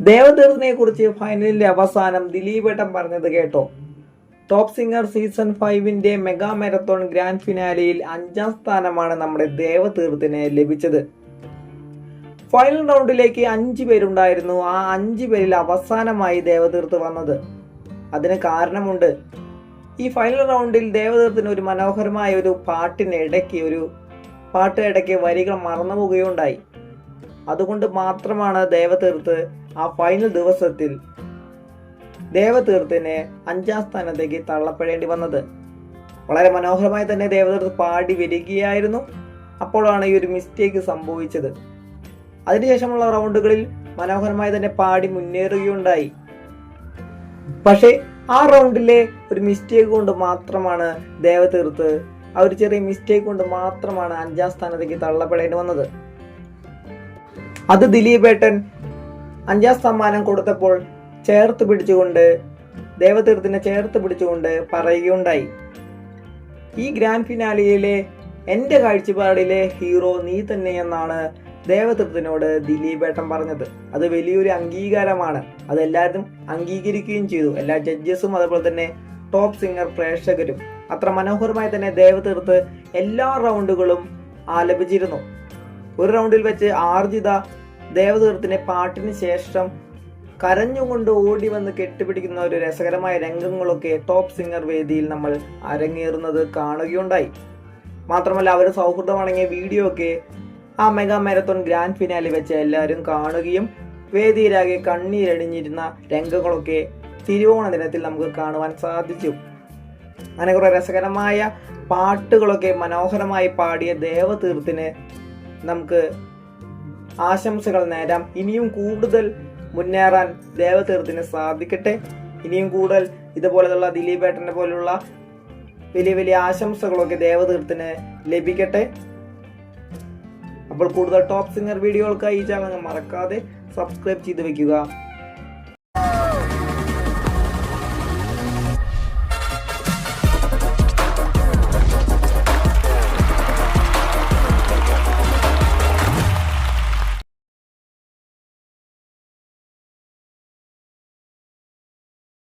ദേവതീർത്തിനെ കുറിച്ച് ഫൈനലിന്റെ അവസാനം ദിലീപേട്ടൻ പറഞ്ഞത് കേട്ടോ. ടോപ്പ് സിംഗർ സീസൺ ഫൈവിന്റെ മെഗാ മാരത്തോൺ ഗ്രാൻഡ് ഫിനാലിയിൽ അഞ്ചാം സ്ഥാനമാണ് നമ്മുടെ ദേവതീർത്തിന് ലഭിച്ചത്. ഫൈനൽ റൗണ്ടിലേക്ക് അഞ്ച് പേരുണ്ടായിരുന്നു. ആ അഞ്ച് പേരിൽ അവസാനമായി ദേവതീർത്ത് വന്നത്. അതിന് കാരണമുണ്ട്. ഈ ഫൈനൽ റൗണ്ടിൽ ദേവദത്തിന് ഒരു മനോഹരമായ ഒരു പാട്ടിന് ഇടയ്ക്ക് ഒരു പാട്ട് ഇടയ്ക്ക് വരികൾ മറന്നു പോവുകയുണ്ടായി. അതുകൊണ്ട് മാത്രമാണ് ദേവതീർത്ത് ആ ഫൈനൽ ദിവസത്തിൽ ദേവതീർത്തിന് അഞ്ചാം സ്ഥാനത്തേക്ക് തള്ളപ്പെടേണ്ടി വന്നത്. വളരെ മനോഹരമായി തന്നെ ദേവതീർത്ത് പാടി വരികയായിരുന്നു. അപ്പോഴാണ് ഈ ഒരു മിസ്റ്റേക്ക് സംഭവിച്ചത്. അതിനുശേഷമുള്ള റൗണ്ടുകളിൽ മനോഹരമായി തന്നെ പാടി മുന്നേറുകയുണ്ടായി. പക്ഷേ ആ റൗണ്ടിലെ ഒരു മിസ്റ്റേക്ക് കൊണ്ട് മാത്രമാണ് ദേവതീർത്ത് ആ ഒരു ചെറിയ മിസ്റ്റേക്ക് കൊണ്ട് മാത്രമാണ് അഞ്ചാം സ്ഥാനത്തേക്ക് തള്ളപ്പെടേണ്ടി വന്നത്. അത് ദിലീപേട്ടൻ അഞ്ചാം സമ്മാനം കൊടുത്തപ്പോൾ ചേർത്ത് പിടിച്ചുകൊണ്ട് ദേവതീർത്തിനെ ചേർത്ത് പിടിച്ചുകൊണ്ട് പറയുകയുണ്ടായി. ഈ ഗ്രാൻഡ് ഫിനാലിയിലെ എന്റെ കാഴ്ചപ്പാടിലെ ഹീറോ നീ തന്നെയെന്നാണ് ദേവതീർത്ഥിനോട് ദിലീപേട്ടൻ പറഞ്ഞത്. അത് വലിയൊരു അംഗീകാരമാണ്. അതെല്ലാവരും അംഗീകരിക്കുകയും ചെയ്തു. എല്ലാ ജഡ്ജസും അതുപോലെ തന്നെ ടോപ്പ് സിംഗർ പ്രേക്ഷകരും. അത്ര മനോഹരമായി തന്നെ ദേവതീർത്ത് എല്ലാ റൗണ്ടുകളും ആലപിച്ചിരുന്നു. ഒരു റൗണ്ടിൽ വെച്ച് ആർജിത ദേവതീർത്തിനെ പാട്ടിന് ശേഷം കരഞ്ഞുകൊണ്ട് ഓടി വന്ന് കെട്ടിപ്പിടിക്കുന്ന ഒരു രസകരമായ രംഗങ്ങളൊക്കെ ടോപ്പ് സിംഗർ വേദിയിൽ നമ്മൾ അരങ്ങേറുന്നത് കാണുകയുണ്ടായി. മാത്രമല്ല അവർ സൗഹൃദമടങ്ങിയ വീഡിയോ ഒക്കെ ആ മെഗാ മാരത്തോൺ ഗ്രാൻഡ് ഫിനാലി വെച്ച് എല്ലാവരും കാണുകയും വേദിയിലാകെ കണ്ണീരണിഞ്ഞിരുന്ന രംഗങ്ങളൊക്കെ തിരുവോണ ദിനത്തിൽ നമുക്ക് കാണുവാൻ സാധിച്ചു. അങ്ങനെ കുറെ രസകരമായ പാട്ടുകളൊക്കെ മനോഹരമായി പാടിയ ദേവതീർത്തിന് നമുക്ക് ആശംസകൾ നേരാം. ഇനിയും കൂടുതൽ മുന്നേറാൻ ദേവതീർത്തിന് സാധിക്കട്ടെ. ഇനിയും കൂടുതൽ ഇതുപോലെയുള്ള ദിലീപേട്ടനെ പോലുള്ള വലിയ വലിയ ആശംസകളൊക്കെ ദേവതീർത്തിന് ലഭിക്കട്ടെ. അപ്പോൾ കൂടുതൽ ടോപ്പ് സിംഗർ വീഡിയോകൾക്കായി ഈ ചാനൽ മറക്കാതെ സബ്സ്ക്രൈബ് ചെയ്ത് വെക്കുക.